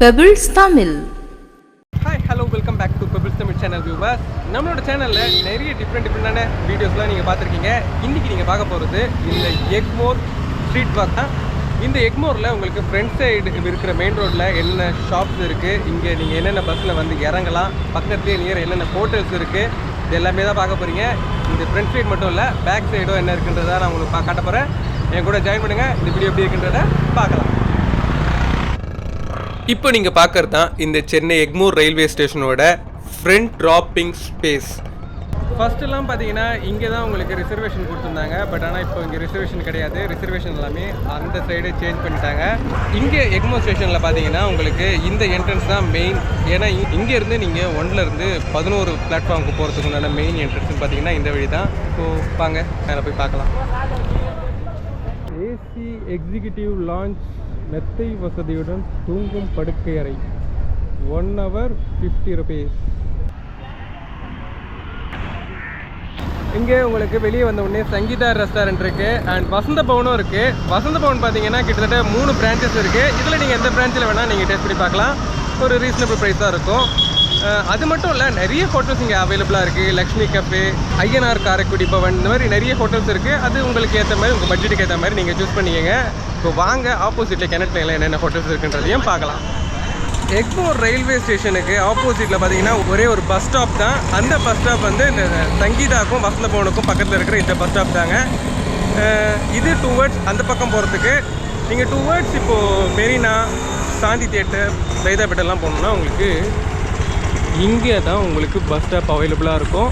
Pebbles Tamil hi hello welcome back to Pebbles Tamil channel viewers நம்மளோட சேனலில் நிறைய different டிஃப்ரெண்டான வீடியோஸ்லாம் நீங்கள் பார்த்துருக்கீங்க. இன்றைக்கி நீங்கள் பார்க்க போகிறது இந்த எக்மோர் ஸ்ட்ரீட் வாக் தான். இந்த எக்மோரில் உங்களுக்கு ஃப்ரண்ட் சைடு இருக்கிற மெயின் ரோட்டில் என்னென்ன ஷாப்ஸ் இருக்குது இங்கே நீங்கள் என்னென்ன பஸ்ஸில் வந்து இறங்கலாம் பக்கத்துலேயே நியர் என்னென்ன ஹோட்டல்ஸ் இருக்குது இது எல்லாமே தான் பார்க்க போகிறீங்க இந்த ஃப்ரண்ட் சைடு மட்டும் இல்லை பேக் சைடும் என்ன இருக்குன்றதை நான் உங்களுக்கு பா- காட்ட போகிறேன் என் கூட ஜாயின் பண்ணுங்கள் இந்த வீடியோ எப்படி இருக்குன்றதை பார்க்கலாம். இப்போ நீங்கள் பார்க்கறது தான் இந்த சென்னை எக்மோர் ரயில்வே ஸ்டேஷனோட ஃப்ரண்ட் ட்ராப்பிங் ஸ்பேஸ் ஃபர்ஸ்ட்லாம் பார்த்தீங்கன்னா இங்கே தான் உங்களுக்கு ரிசர்வேஷன் கொடுத்துருந்தாங்க. பட் ஆனால் இப்போ இங்கே ரிசர்வேஷன் கிடையாது. ரிசர்வேஷன் எல்லாமே அந்த சைடு சேஞ்ச் பண்ணிட்டாங்க. இங்கே எக்மோர் ஸ்டேஷனில் பார்த்தீங்கன்னா உங்களுக்கு இந்த என்ட்ரன்ஸ் தான் மெயின் ஏன்னா இ- இங்க இருந்து நீங்கள் ஒன்லேருந்து பதினோரு பிளாட்ஃபார்முக்கு போகிறதுக்கு உண்டான மெயின் என்ட்ரன்ஸ் பார்த்தீங்கன்னா இந்த வழி தான் ஸோ வாங்க மேலே போய் பார்க்கலாம். ஏசி எக்ஸிகியூட்டிவ் லான்ச் மெத்தை வசதியுடன் தூங்கும் படுக்கை அறை. ஒன் ஹவர் ஃபிஃப்டி ருபீஸ் இங்கே உங்களுக்கு வெளியே வந்த உடனே சங்கீதா ரெஸ்டாரண்ட் இருக்குது அண்ட் வசந்த பவனும் இருக்குது வசந்த பவன் பார்த்தீங்கன்னா கிட்டத்தட்ட மூணு பிரான்ச்சஸ் இருக்குது இதில் நீங்கள் எந்த பிரான்ச்சில் வேணால் நீங்கள் டெஸ்ட் பண்ணி பார்க்கலாம். ஒரு ரீசனபிள் ப்ரைஸாக இருக்கும். அது மட்டும் இல்லை நிறைய ஹோட்டல்ஸ் இங்கே அவைலபிளாக இருக்குது லக்ஷ்மி கஃபே ஐயனார் காரைக்குடி பவன் இந்த மாதிரி நிறைய ஹோட்டல்ஸ் இருக்குது அது உங்களுக்கு ஏற்ற மாதிரி உங்கள் பட்ஜெட்டுக்கு ஏற்ற மாதிரி நீங்கள் சூஸ் பண்ணிக்கங்க. இப்போ வாங்க ஆப்போசிட்டில் கிணத்துல என்னென்ன ஹோட்டல்ஸ் இருக்குன்றதையும் பார்க்கலாம். எக்மோர் ரயில்வே ஸ்டேஷனுக்கு ஆப்போசிட்டில் பார்த்தீங்கன்னா ஒரே ஒரு பஸ் ஸ்டாப் தான். அந்த பஸ் ஸ்டாப் வந்து இந்த சங்கீதாக்கும் வசந்த பவனுக்கும் பக்கத்தில் இருக்கிற இந்த பஸ் ஸ்டாப் தாங்க. இது டூவர்ட்ஸ் அந்த பக்கம் போகிறதுக்கு நீங்கள் டூவர்ட்ஸ் இப்போது மெரினா சாந்தி தியேட்டர் சைதாப்பேட்டெல்லாம் போகணுன்னா உங்களுக்கு இங்கே தான் உங்களுக்கு பஸ் ஸ்டாப் அவைலபிளாக இருக்கும்.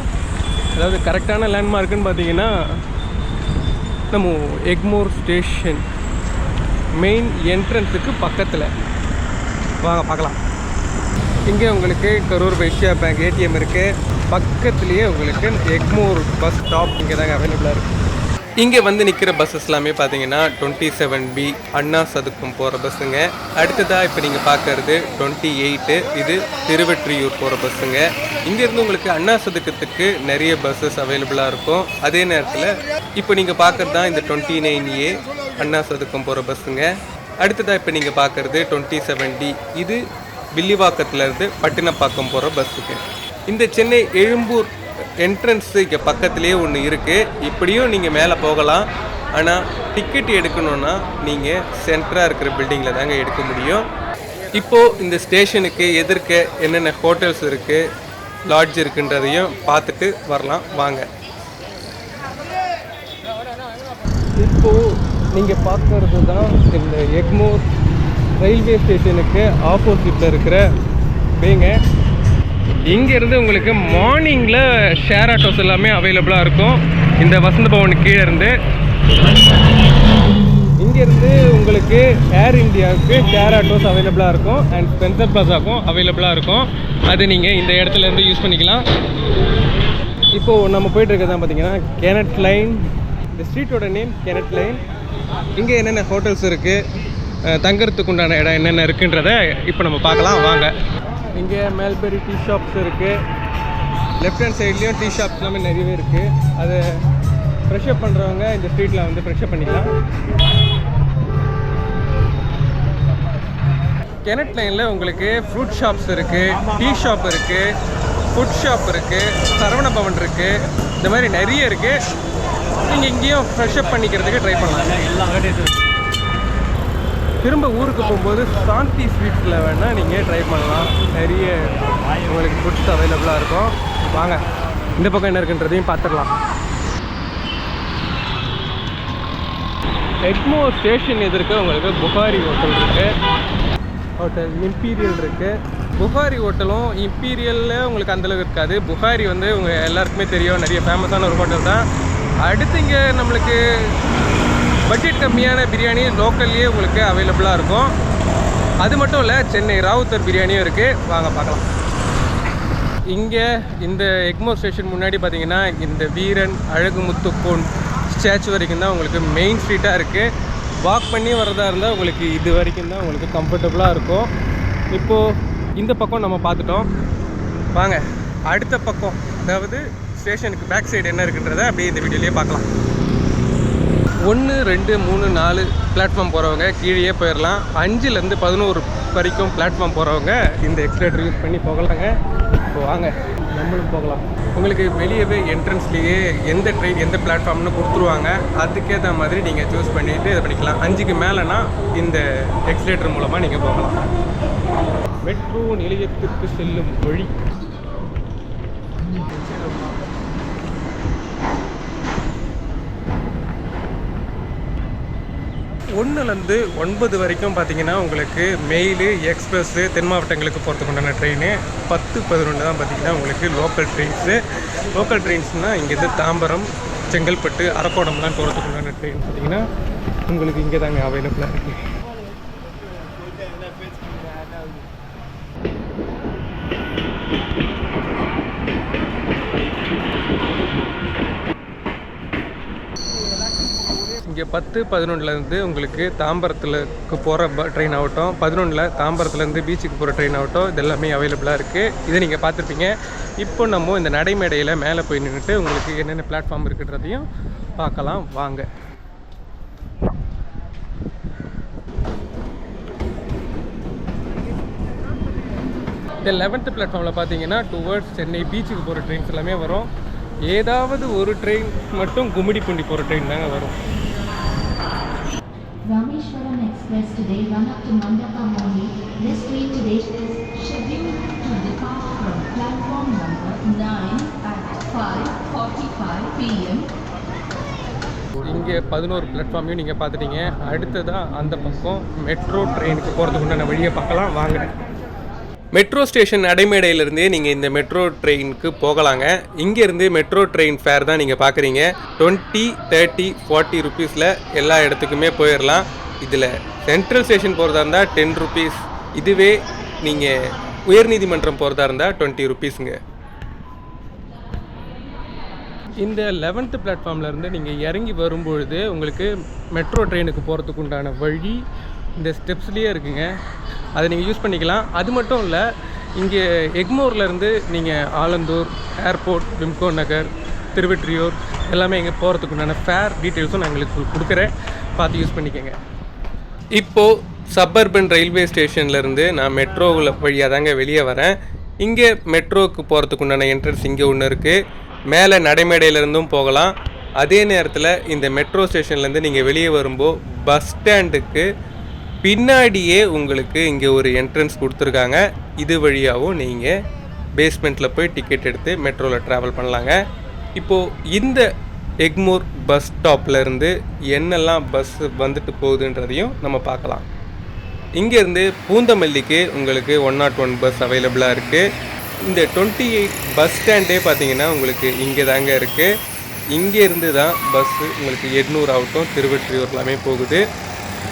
அதாவது கரெக்டான லேண்ட்மார்க்குன்னு பார்த்தீங்கன்னா நம்ம எக்மோர் ஸ்டேஷன். மெயின் என்ட்ரன்ஸுக்கு பக்கத்தில். வாங்க பார்க்கலாம். இங்கே உங்களுக்கு கரூர் வைஷ்யா பேங்க் ஏடிஎம் இருக்குது பக்கத்துலேயே உங்களுக்கு எக்மோர் பஸ் ஸ்டாப் இங்கே தாங்க அவைலபிளாக இருக்குது இங்கே வந்து நிற்கிற பஸ்ஸஸ் எல்லாமே பார்த்தீங்கன்னா டுவெண்ட்டி செவன் பி அண்ணா சதுக்கம் போகிற பஸ்ஸுங்க அடுத்ததாக இப்போ நீங்கள் பார்க்குறது டுவெண்ட்டி எயிட்டு இது திருவெற்றியூர் போகிற பஸ்ஸுங்க இங்கேருந்து உங்களுக்கு அண்ணா சதுக்கத்துக்கு நிறைய பஸ்ஸஸ் அவைலபிளாக இருக்கும். அதே நேரத்தில் இப்போ நீங்கள் பார்க்கறது தான் இந்த டுவெண்ட்டி நைன் ஏ அண்ணா சதுக்கம் போகிற பஸ்ஸுங்க அடுத்ததாக இப்போ நீங்கள் பார்க்குறது டுவெண்ட்டி செவன் டி இது வில்லிவாக்கத்துலேருந்து பட்டினப்பாக்கம் போகிற பஸ்ஸுக்கு இந்த சென்னை எழும்பூர் என்ட்ரன்ஸு இங்கே பக்கத்துலேயே ஒன்று இருக்குது இப்படியும் நீங்கள் மேலே போகலாம். ஆனால் டிக்கெட் எடுக்கணுன்னா நீங்கள் சென்டராக இருக்கிற பில்டிங்கில் தாங்க எடுக்க முடியும். இப்போது இந்த ஸ்டேஷனுக்கு எதிர்க்க என்னென்ன ஹோட்டல்ஸ் இருக்குது லாட்ஜ் இருக்குன்றதையும் பார்த்துட்டு வரலாம். வாங்க. இப்போது நீங்கள் பார்க்கறது தான் இந்த எக்மோர் ரயில்வே ஸ்டேஷனுக்கு ஆப்போசிட்டில் இருக்கிற பேங்க இங்கேருந்து உங்களுக்கு மார்னிங்கில் ஷேர் ஆட்டோஸ் எல்லாமே அவைலபிளாக இருக்கும். இந்த வசந்த பவன் கீழே இருந்து இங்கேருந்து உங்களுக்கு ஏர் இந்தியாவுக்கு ஷேர் ஆட்டோஸ் அவைலபிளாக இருக்கும். அண்ட் ஸ்பென்சர் பிளாஸாக்கும் அவைலபிளாக இருக்கும். அது நீங்கள் இந்த இடத்துல இருந்து யூஸ் பண்ணிக்கலாம். இப்போது நம்ம போயிட்டுருக்கதான் பார்த்தீங்கன்னா கெனட் லைன் இந்த ஸ்ட்ரீட்டோட நேம் கேனட் லைன் இங்கே என்னென்ன ஹோட்டல்ஸ் இருக்குது தங்கறதுக்கு உண்டான இடம் என்னென்ன இருக்குன்றத இப்போ நம்ம பார்க்கலாம். வாங்க. இங்கே மேல்பெரி டீ ஷாப்ஸ் இருக்குது லெஃப்ட் ஹேண்ட் சைட்லேயும் டீ ஷாப்ஸ் எல்லாமே நிறையவே இருக்குது அதை ஃப்ரெஷ்அப் பண்ணுறவங்க இந்த ஸ்ட்ரீட்டில் வந்து ஃப்ரெஷ்அப் பண்ணிக்கலாம். கெனட் லைனில் உங்களுக்கு ஃப்ரூட் ஷாப்ஸ் இருக்குது டீ ஷாப் இருக்குது ஃபுட் ஷாப் இருக்குது சரவண பவன் இருக்குது இந்த மாதிரி நிறைய இருக்குது நீங்கள் இங்கேயும் ஃப்ரெஷ்அப் பண்ணிக்கிறதுக்கு ட்ரை பண்ணலாம். திரும்ப ஊருக்கு போகும்போது சாந்தி ஸ்வீட்ஸில் வேணால் நீங்கள் ட்ரை பண்ணலாம். நிறைய உங்களுக்கு ஃபுட்ஸ் அவைலபிளாக இருக்கும். வாங்க இந்த பக்கம் என்ன இருக்குன்றதையும் பார்த்துடலாம். எக்மோ ஸ்டேஷன் எதிர்க்க உங்களுக்கு புகாரி ஹோட்டல் இருக்குது ஹோட்டல் இம்பீரியல் இருக்குது புகாரி ஹோட்டலும் இம்பீரியலில் உங்களுக்கு அந்தளவுக்கு இருக்காது. புகாரி வந்து உங்கள் எல்லாருக்குமே தெரியும். நிறைய ஃபேமஸான ஒரு ஹோட்டல் தான். அடுத்து இங்கே நம்மளுக்கு பட்ஜெட் கம்மியான பிரியாணி லோக்கல்லையே உங்களுக்கு அவைலபிளாக இருக்கும். அது மட்டும் இல்லை சென்னை ராவுத்தர் பிரியாணியும் இருக்குது வாங்க பார்க்கலாம். இங்கே இந்த எக்மோ ஸ்டேஷன் முன்னாடி பார்த்தீங்கன்னா இந்த வீரன் அழகு முத்துக்கோன் ஸ்டாச்சு வரைக்கும் தான் உங்களுக்கு மெயின் ஸ்ட்ரீட்டாக இருக்குது வாக் பண்ணி வரதா இருந்தால் உங்களுக்கு இது வரைக்கும் தான் உங்களுக்கு கம்ஃபர்டபுளாக இருக்கும். இப்போது இந்த பக்கம் நம்ம பார்த்துட்டோம். வாங்க அடுத்த பக்கம். அதாவது ஸ்டேஷனுக்கு பேக் சைடு என்ன இருக்குன்றதை அப்படியே இந்த வீடியோலேயே பார்க்கலாம். ஒன்று ரெண்டு மூணு நாலு பிளாட்ஃபார்ம் போகிறவங்க கீழே போயிடலாம் அஞ்சுலேருந்து பதினோரு வரைக்கும் பிளாட்ஃபார்ம் போகிறவங்க இந்த எக்ஸ்லேட்டர் யூஸ் பண்ணி போகலாங்க. இப்போ வாங்க நம்மளும் போகலாம். உங்களுக்கு வெளியவே என்ட்ரன்ஸ்லேயே எந்த ட்ரெயின் எந்த பிளாட்ஃபார்ம்னு கொடுத்துருவாங்க. அதுக்கேற்ற மாதிரி நீங்கள் சூஸ் பண்ணிவிட்டு இது பண்ணிக்கலாம். அஞ்சுக்கு மேலேனா இந்த எக்ஸ்லேட்டர் மூலமாக நீங்கள் போகலாம். மெட்ரோ நிலையத்திற்கு செல்லும் வழி. ஒன்றுலேருந்து ஒன்பது வரைக்கும் பார்த்தீங்கன்னா உங்களுக்கு மெயிலு எக்ஸ்பிரஸ்ஸு தென் மாவட்டங்களுக்கு போகிறதுக்கு உண்டான ட்ரெயின் பத்து பதினொன்று தான் பார்த்தீங்கன்னா உங்களுக்கு லோக்கல் ட்ரெயின்ஸு லோக்கல் ட்ரெயின்ஸ்னால் இங்கேருந்து தாம்பரம் செங்கல்பட்டு அரக்கோடம்லாம் போகிறதுக்கு உண்டான ட்ரெயின் பார்த்தீங்கன்னா உங்களுக்கு இங்கே தாங்க அவைலபிளாக இருக்குது இங்கே பத்து பதினொன்றுலேருந்து உங்களுக்கு தாம்பரத்துலக்கு போகிற ப ட்ரெயின் ஆகட்டும். பதினொன்றில் தாம்பரத்துலேருந்து பீச்சுக்கு போகிற ட்ரெயின் ஆகட்டும். இது எல்லாமே அவைலபிளாக இருக்குது இதை நீங்கள் பார்த்துருப்பீங்க. இப்போ நம்ம இந்த நடைமேடையில் மேலே போய் நின்றுட்டு உங்களுக்கு என்னென்ன பிளாட்ஃபார்ம் இருக்குன்றதையும் பார்க்கலாம். வாங்க. இந்த லெவன்த்து பிளாட்ஃபார்மில் பார்த்தீங்கன்னா டுவர்ட்ஸ் சென்னை பீச்சுக்கு போகிற ட்ரெயின்ஸ் எல்லாமே வரும். ஏதாவது ஒரு ட்ரெயின் மட்டும் கும்மிடிப்பூண்டி போகிற ட்ரெயின் தாங்க வரும். Rameshwaram Express today run up to Mandapa only. This train today is scheduled to depart from platform number 9 at 5.45 p.m. இங்கே பதினோரு பிளாட்ஃபார்மையும் நீங்கள் பார்த்துட்டீங்க அடுத்ததாக அந்த பக்கம் மெட்ரோ ட்ரெயினுக்கு போகிறதுக்கு உண்டான வழியை பார்க்கலாம் வாங்க மெட்ரோ ஸ்டேஷன் நடைமேடையிலிருந்தே நீங்கள் இந்த மெட்ரோ ட்ரெயினுக்கு போகலாங்க. இங்கேருந்து மெட்ரோ ட்ரெயின் ஃபேர் தான் நீங்கள் பார்க்குறீங்க டுவெண்ட்டி தேர்ட்டி ஃபார்ட்டி ருபீஸில் எல்லா இடத்துக்குமே போயிடலாம் இதில் சென்ட்ரல் ஸ்டேஷன் போகிறதா இருந்தால் டென் ருபீஸ் இதுவே நீங்கள் உயர்நீதிமன்றம் போகிறதா இருந்தால் டுவெண்ட்டி ருபீஸுங்க இந்த லெவன்த்து பிளாட்ஃபார்ம்லேருந்து நீங்கள் இறங்கி வரும்பொழுது உங்களுக்கு மெட்ரோ ட்ரெயினுக்கு போகிறதுக்கு உண்டான வழி இந்த ஸ்டெப்ஸ்லேயே இருக்குங்க. அதை நீங்கள் யூஸ் பண்ணிக்கலாம். அது மட்டும் இல்லை இங்கே எக்மோர்லேருந்து நீங்கள் ஆலந்தூர் ஏர்போர்ட் விம்கோ நகர் திருவெற்றியூர் எல்லாமே இங்கே போகிறதுக்கு உண்டான ஃபேர் டீட்டெயில்ஸும் நான் எங்களுக்கு கொடுக்குறேன். பார்த்து யூஸ் பண்ணிக்கோங்க. இப்போது சப்பர்பன் ரயில்வே ஸ்டேஷன்லேருந்து நான் மெட்ரோவில் வழியாக தாங்க வெளியே வரேன். இங்கே மெட்ரோவுக்கு போகிறதுக்கு உண்டான என்ட்ரன்ஸ் இங்கே ஒன்று இருக்குது மேலே நடைமேடையிலேருந்தும் போகலாம். அதே நேரத்தில் இந்த மெட்ரோ ஸ்டேஷன்லேருந்து நீங்கள் வெளியே வரும்போது பஸ் ஸ்டாண்டுக்கு பின்னாடியே உங்களுக்கு இங்கே ஒரு என்ட்ரன்ஸ் கொடுத்துருக்காங்க. இது வழியாகவும் நீங்கள் பேஸ்மெண்ட்டில் போய் டிக்கெட் எடுத்து மெட்ரோவில் ட்ராவல் பண்ணலாங்க. இப்போது இந்த எக்மோர் பஸ் ஸ்டாப்லேருந்து என்னெல்லாம் பஸ் வந்துட்டு போகுதுன்றதையும் நம்ம பார்க்கலாம். இங்கேருந்து பூந்தமல்லிக்கு உங்களுக்கு ஒன் நாட் ஒன் பஸ் அவைலபிளாக இருக்குது இந்த டுவெண்ட்டி எயிட் பஸ் ஸ்டாண்டே பார்த்தீங்கன்னா உங்களுக்கு இங்கே தாங்க இருக்குது இங்கேருந்து தான் பஸ்ஸு உங்களுக்கு எட்நூறு ஆகட்டும் திருவெற்றியூர் எல்லாமே போகுது.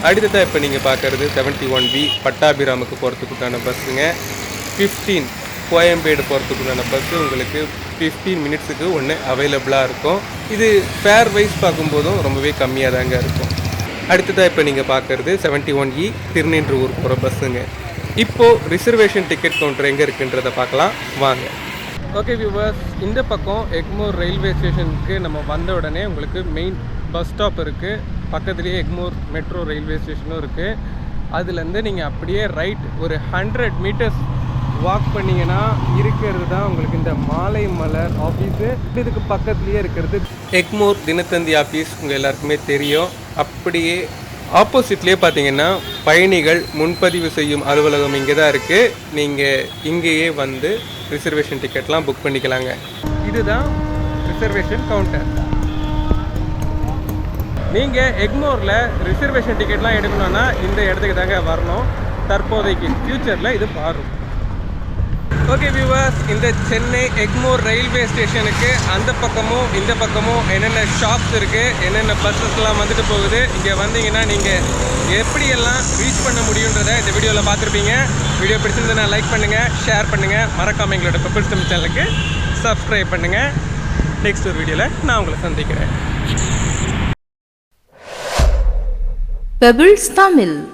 அடுத்ததாக இப்போ நீங்கள் பார்க்குறது செவன்ட்டி ஒன் பி பட்டாபிராமுக்கு போகிறதுக்குண்டான பஸ்ஸுங்க. ஃபிஃப்டீன் கோயம்பேடு போகிறதுக்குண்டான பஸ்ஸு உங்களுக்கு ஃபிஃப்டீன் மினிட்ஸுக்கு ஒன்று அவைலபிளாக இருக்கும். இது ஃபேர் வைஸ் பார்க்கும்போதும் ரொம்பவே கம்மியாக தாங்க இருக்கும். அடுத்ததாக e இப்போ நீங்கள் பார்க்குறது செவன்ட்டி ஒன் இ திருநின்றூர் போகிற பஸ்ஸுங்க. இப்போது ரிசர்வேஷன் டிக்கெட் கவுண்டர் எங்கே இருக்குன்றதை பார்க்கலாம் வாங்க. ஓகே வியூவர்ஸ் இந்த பக்கம் எக்மோர் ரயில்வே ஸ்டேஷனுக்கு நம்ம வந்த உடனே உங்களுக்கு மெயின் பஸ் ஸ்டாப் இருக்குது பக்கத்துலேயே எக்மோர் மெட்ரோ ரயில்வே ஸ்டேஷனும் இருக்குது அதுலேருந்து நீங்கள் அப்படியே ரைட் ஒரு ஹண்ட்ரட் மீட்டர்ஸ் வாக் பண்ணிங்கன்னா இருக்கிறது தான் உங்களுக்கு இந்த மாலை மலர் ஆஃபீஸு இதுக்கு பக்கத்துலேயே இருக்கிறது எக்மோர் தினத்தந்தி ஆஃபீஸ் உங்கள் எல்லாருக்குமே தெரியும். அப்படியே ஆப்போசிட்லேயே பார்த்தீங்கன்னா பயணிகள் முன்பதிவு செய்யும் அலுவலகம் இங்கே தான் இருக்குது நீங்கள் இங்கேயே வந்து ரிசர்வேஷன் டிக்கெட்லாம் புக் பண்ணிக்கலாங்க. இதுதான் ரிசர்வேஷன் கவுண்டர் நீங்கள் எக்மோரில் ரிசர்வேஷன் டிக்கெட்லாம் எடுக்கணும்னா இந்த இடத்துக்கு தாங்க வரணும். தற்போதைக்கு ஃப்யூச்சரில் இது மாறும். ஓகே வியூவர்ஸ் இந்த சென்னை எக்மோர் ரயில்வே ஸ்டேஷனுக்கு அந்த பக்கமும் இந்த பக்கமும் என்னென்ன ஷாப்ஸ் இருக்குது என்னென்ன பஸ்ஸஸ்லாம் வந்துட்டு போகுது இங்கே வந்தீங்கன்னா நீங்கள் எப்படியெல்லாம் ரீச் பண்ண முடியுன்றதை இந்த வீடியோவில் பார்த்துருப்பீங்க. வீடியோ பிடிச்சிருந்ததுன்னா லைக் பண்ணுங்கள் ஷேர் பண்ணுங்கள் மறக்காமல் எங்களோட பெப்பிள்ஸ் தமிழ் சேனலுக்கு சப்ஸ்கிரைப் பண்ணுங்கள் நெக்ஸ்ட் ஒரு வீடியோவில் நான் உங்களை சந்திக்கிறேன். Pebbles Tamil